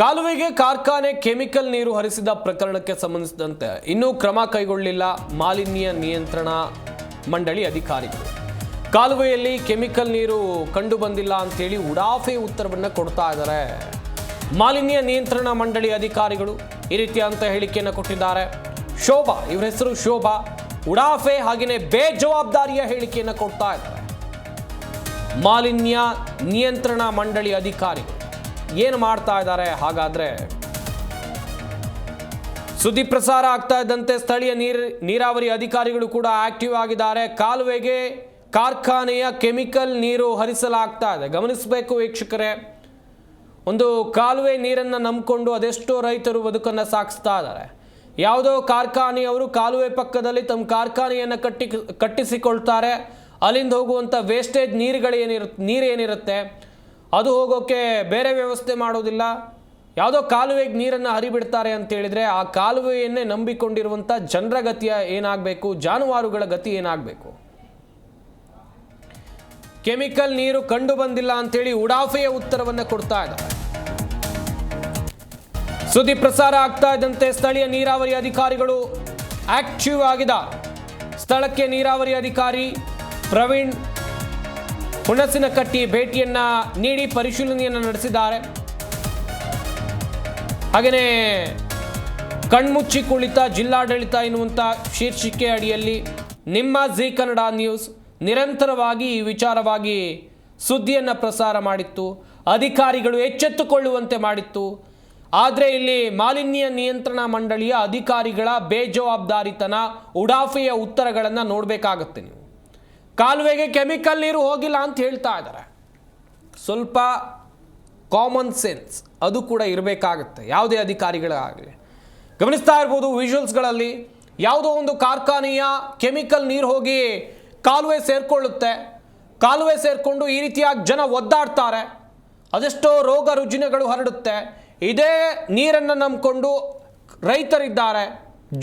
ಕಾಲುವೆಗೆ ಕಾರ್ಖಾನೆ, ಕೆಮಿಕಲ್ ನೀರು ಹರಿಸಿದ ಪ್ರಕರಣಕ್ಕೆ ಸಂಬಂಧಿಸಿದಂತೆ ಇನ್ನೂ ಕ್ರಮ ಕೈಗೊಳ್ಳಿಲ್ಲ ಮಾಲಿನ್ಯ ನಿಯಂತ್ರಣ ಮಂಡಳಿ ಅಧಿಕಾರಿಗಳು. ಕಾಲುವೆಯಲ್ಲಿ ಕೆಮಿಕಲ್ ನೀರು ಕಂಡು ಬಂದಿಲ್ಲ ಅಂತೇಳಿ ಉಡಾಫೆ ಉತ್ತರವನ್ನು ಕೊಡ್ತಾ ಇದ್ದಾರೆ. ಮಾಲಿನ್ಯ ನಿಯಂತ್ರಣ ಮಂಡಳಿ ಅಧಿಕಾರಿಗಳು ಈ ರೀತಿಯಂತ ಹೇಳಿಕೆಯನ್ನು ಕೊಟ್ಟಿದ್ದಾರೆ. ಶೋಭಾ, ಇವರ ಹೆಸರು ಶೋಭಾ. ಉಡಾಫೆ ಹಾಗೆಯೇ ಬೇಜವಾಬ್ದಾರಿಯ ಹೇಳಿಕೆಯನ್ನು ಕೊಡ್ತಾ ಇದ್ದಾರೆ. ಮಾಲಿನ್ಯ ನಿಯಂತ್ರಣ ಮಂಡಳಿ ಅಧಿಕಾರಿಗಳು. ಏನು ಮಾಡ್ತಾ ಇದ್ದಾರೆ? ಹಾಗಾದ್ರೆ ಸುದ್ದಿ ಪ್ರಸಾರ ಆಗ್ತಾ ಇದ್ದಂತೆ ಸ್ಥಳೀಯ ನೀರ್, ನೀರಾವರಿ ಅಧಿಕಾರಿಗಳು ಕೂಡ ಆಕ್ಟಿವ್ ಆಗಿದ್ದಾರೆ. ಕಾಲುವೆಗೆ ಕಾರ್ಖಾನೆಯ ಕೆಮಿಕಲ್ ನೀರು ಹರಿಸಲಾಗ್ತಾ ಇದೆ. ಗಮನಿಸಬೇಕು ವೀಕ್ಷಕರೇ, ಒಂದು ಕಾಲುವೆ ನೀರನ್ನು ನಂಬಿಕೊಂಡು ಅದೆಷ್ಟೋ ರೈತರು ಬದುಕನ್ನು ಸಾಗಿಸ್ತಾ ಇದ್ದಾರೆ. ಯಾವುದೋ ಕಾರ್ಖಾನೆಯವರು ಕಾಲುವೆ ಪಕ್ಕದಲ್ಲಿ ತಮ್ಮ ಕಾರ್ಖಾನೆಯನ್ನು ಕಟ್ಟಿ, ಕಟ್ಟಿಸಿಕೊಳ್ತಾರೆ. ಅಲ್ಲಿಂದ ಹೋಗುವಂಥ ವೇಸ್ಟೇಜ್ ನೀರುಗಳೇನಿರು ನೀರೇನಿರುತ್ತೆ? ಅದು ಹೋಗೋಕ್ಕೆ ಬೇರೆ ವ್ಯವಸ್ಥೆ ಮಾಡೋದಿಲ್ಲ. ಯಾವುದೋ ಕಾಲುವೆಗೆ ನೀರನ್ನು ಹರಿಬಿಡ್ತಾರೆ ಅಂತ ಹೇಳಿದ್ರೆ ಆ ಕಾಲುವೆಯನ್ನೇ ನಂಬಿಕೊಂಡಿರುವಂಥ ಜನರ ಗತಿಯ ಏನಾಗಬೇಕು? ಜಾನುವಾರುಗಳ ಗತಿ ಏನಾಗಬೇಕು? ಕೆಮಿಕಲ್ ನೀರು ಕಂಡು ಬಂದಿಲ್ಲ ಅಂತೇಳಿ ಉಡಾಫೆಯ ಉತ್ತರವನ್ನು ಕೊಡ್ತಾ ಇದ್ದಾರೆ. ಸುದ್ದಿ ಪ್ರಸಾರ ಆಗ್ತಾ ಇದ್ದಂತೆ ಸ್ಥಳೀಯ ನೀರಾವರಿ ಅಧಿಕಾರಿಗಳು ಆಕ್ಟಿವ್ ಆಗಿದ ಸ್ಥಳಕ್ಕೆ ನೀರಾವರಿ ಅಧಿಕಾರಿ ಪ್ರವೀಣ್ ಹುಣಸಿನಕಟ್ಟಿ ಭೇಟಿಯನ್ನ ನೀಡಿ ಪರಿಶೀಲನೆಯನ್ನು ನಡೆಸಿದ್ದಾರೆ. ಹಾಗೆಯೇ ಕಣ್ಮುಚ್ಚಿ ಕುಳಿತ ಜಿಲ್ಲಾಡಳಿತ ಎನ್ನುವಂಥ ಶೀರ್ಷಿಕೆ ಅಡಿಯಲ್ಲಿ ನಿಮ್ಮ ಜಿ ಕನ್ನಡ ನ್ಯೂಸ್ ನಿರಂತರವಾಗಿ ಈ ವಿಚಾರವಾಗಿ ಸುದ್ದಿಯನ್ನು ಪ್ರಸಾರ ಮಾಡಿತ್ತು, ಅಧಿಕಾರಿಗಳು ಎಚ್ಚೆತ್ತುಕೊಳ್ಳುವಂತೆ ಮಾಡಿತ್ತು. ಆದರೆ ಇಲ್ಲಿ ಮಾಲಿನ್ಯ ನಿಯಂತ್ರಣ ಮಂಡಳಿಯ ಅಧಿಕಾರಿಗಳ ಬೇಜವಾಬ್ದಾರಿತನ, ಉಡಾಫೆಯ ಉತ್ತರಗಳನ್ನು ನೋಡಬೇಕಾಗತ್ತೆ ನೀವು. ಕಾಲುವೆಗೆ ಕೆಮಿಕಲ್ ನೀರು ಹೋಗಿಲ್ಲ ಅಂತ ಹೇಳ್ತಾ ಇದ್ದಾರೆ. ಸ್ವಲ್ಪ ಕಾಮನ್ ಸೆನ್ಸ್ ಅದು ಕೂಡ ಇರಬೇಕಾಗತ್ತೆ, ಯಾವುದೇ ಅಧಿಕಾರಿಗಳಾಗಲಿ. ಗಮನಿಸ್ತಾ ಇರ್ಬೋದು ವಿಜುವಲ್ಸ್ಗಳಲ್ಲಿ ಯಾವುದೋ ಒಂದು ಕಾರ್ಖಾನೆಯ ಕೆಮಿಕಲ್ ನೀರು ಹೋಗಿ ಕಾಲುವೆ ಸೇರಿಕೊಳ್ಳುತ್ತೆ. ಕಾಲುವೆ ಸೇರಿಕೊಂಡು ಈ ರೀತಿಯಾಗಿ ಜನ ಒದ್ದಾಡ್ತಾರೆ. ಅದೆಷ್ಟೋ ರೋಗ ರುಜಿನಗಳು ಹರಡುತ್ತೆ. ಇದೇ ನೀರನ್ನು ನಂಬಿಕೊಂಡು ರೈತರಿದ್ದಾರೆ,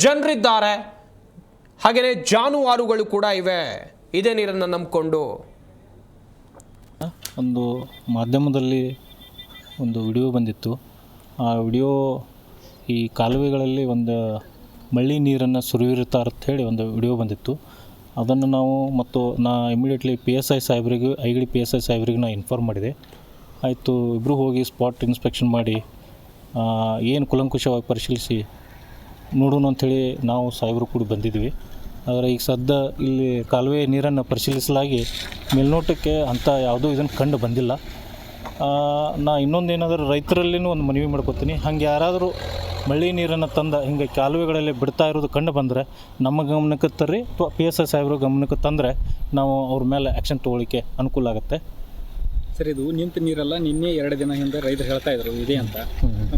ಜನರಿದ್ದಾರೆ. ಹಾಗೆಯೇ ಜಾನುವಾರುಗಳು ಕೂಡ ಇವೆ. ಇದೇ ನೀರನ್ನು ನಂಬಿಕೊಂಡು. ಒಂದು ಮಾಧ್ಯಮದಲ್ಲಿ ಒಂದು ವಿಡಿಯೋ ಬಂದಿತ್ತು. ಆ ವಿಡಿಯೋ ಈ ಕಾಲುವೆಗಳಲ್ಲಿ ಒಂದು ಮಳ್ಳಿ ನೀರನ್ನು ಸುರಿಯುತ್ತಾರೆ ಹೇಳಿ ಒಂದು ವಿಡಿಯೋ ಬಂದಿತ್ತು. ಅದನ್ನು ನಾವು ಮತ್ತು ನಾ ಇಮಿಡಿಯೇಟ್ಲಿ ಪಿ ಎಸ್ ಐ ಸಾಹೇಬ್ರಿಗೆ, ಐಗಡಿ ಪಿ ಎಸ್ ಐ ಸಾಹೇಬ್ರಿಗೆ ನಾ ಇನ್ಫಾರ್ಮ್ ಮಾಡಿದೆ. ಆಯಿತು ಇಬ್ಬರು ಹೋಗಿ ಸ್ಪಾಟ್ ಇನ್ಸ್ಪೆಕ್ಷನ್ ಮಾಡಿ ಏನು ಕುಲಂಕುಷವಾಗಿ ಪರಿಶೀಲಿಸಿ ನೋಡೋಣ ಅಂಥೇಳಿ ನಾವು ಸಾಹೇಬರು ಕೂಡ ಬಂದಿದ್ವಿ. ಆದರೆ ಈಗ ಸದ್ಯ ಇಲ್ಲಿ ಕಾಲುವೆ ನೀರನ್ನು ಪರಿಶೀಲಿಸಲಾಗಿ ಮೇಲ್ನೋಟಕ್ಕೆ ಅಂಥ ಯಾವುದೂ ಇದನ್ನು ಕಂಡು ಬಂದಿಲ್ಲ. ನಾ ಇನ್ನೊಂದು ಏನಾದರೂ ರೈತರಲ್ಲಿನೂ ಒಂದು ಮನವಿ ಮಾಡ್ಕೊತೀನಿ. ಹಂಗೆ ಯಾರಾದರೂ ಮಳೆ ನೀರನ್ನು ತಂದ ಹಿಂಗೆ ಕಾಲುವೆಗಳಲ್ಲಿ ಬಿಡ್ತಾ ಇರೋದು ಕಂಡು ಬಂದರೆ ನಮ್ಮ ಗಮನಕ್ಕೆ ತರ್ರಿ ಅಥವಾ ಪಿ ಎಸ್ ಎಸ್ ಸಾಹೇಬ್ರ ಗಮನಕ್ಕೆ ತಂದರೆ ನಾವು ಅವ್ರ ಮೇಲೆ ಆ್ಯಕ್ಷನ್ ತೊಗೊಳಿಕ್ಕೆ ಅನುಕೂಲ ಆಗುತ್ತೆ. ಸರ್ ಇದು ನಿಂತ ನೀರಲ್ಲ ನಿನ್ನೆ ಎರಡು ದಿನ ಹಿಂದೆ ರೈತರು ಹೇಳ್ತಾ ಇದ್ರು ಇದೆ ಅಂತ.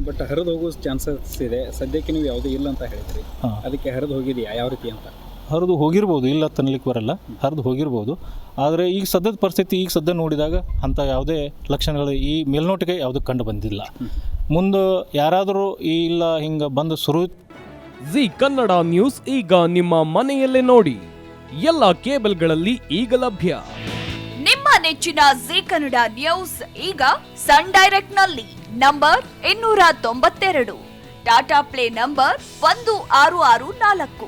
ಬಟ್ ಹರಿದು ಹೋಗೋ ಚಾನ್ಸಸ್ ಇದೆ. ಸದ್ಯಕ್ಕೆ ನೀವು ಯಾವುದೂ ಇಲ್ಲ ಅಂತ ಹೇಳಿದ್ರಿ. ಹಾಂ. ಅದಕ್ಕೆ ಹರಿದು ಹೋಗಿದೆಯಾ ಯಾವ ರೀತಿ ಅಂತ? ಹರಿದು ಹೋಗಿರ್ಬೋದು ಇಲ್ಲ ತನ್ನಲಿಕ್ಕೆ ಬರಲ್ಲ ಹರಿದು ಹೋಗಿರ್ಬೋದು. ಆದರೆ ಈಗ ಸದ್ಯದ ಪರಿಸ್ಥಿತಿ ಈಗ ಸದ್ಯ ನೋಡಿದಾಗ ಅಂಥ ಯಾವುದೇ ಲಕ್ಷಣಗಳು ಈ ಮೇಲ್ನೋಟಿಗೆ ಯಾವುದೂ ಕಂಡು ಬಂದಿಲ್ಲ. ಮುಂದೆ ಯಾರಾದರೂ ಈ ಇಲ್ಲ ಹಿಂಗೆ ಬಂದು ಸುರು ಜಿ ಕನ್ನಡ ನ್ಯೂಸ್ ಈಗ ನಿಮ್ಮ ಮನೆಯಲ್ಲೇ ನೋಡಿ. ಎಲ್ಲ ಕೇಬಲ್ಗಳಲ್ಲಿ ಈಗ ಲಭ್ಯ. ನಿಮ್ಮ ನೆಚ್ಚಿನ ಜಿ ಕನ್ನಡ ನ್ಯೂಸ್ ಈಗ ಸನ್ ಡೈರೆಕ್ಟ್ನಲ್ಲಿ ನಂಬರ್ ಇನ್ನೂರ ತೊಂಬತ್ತೆರಡು. ಟಾಟಾ ಪ್ಲೇ ನಂಬರ್ ಒಂದು ಆರು ಆರು ನಾಲ್ಕು.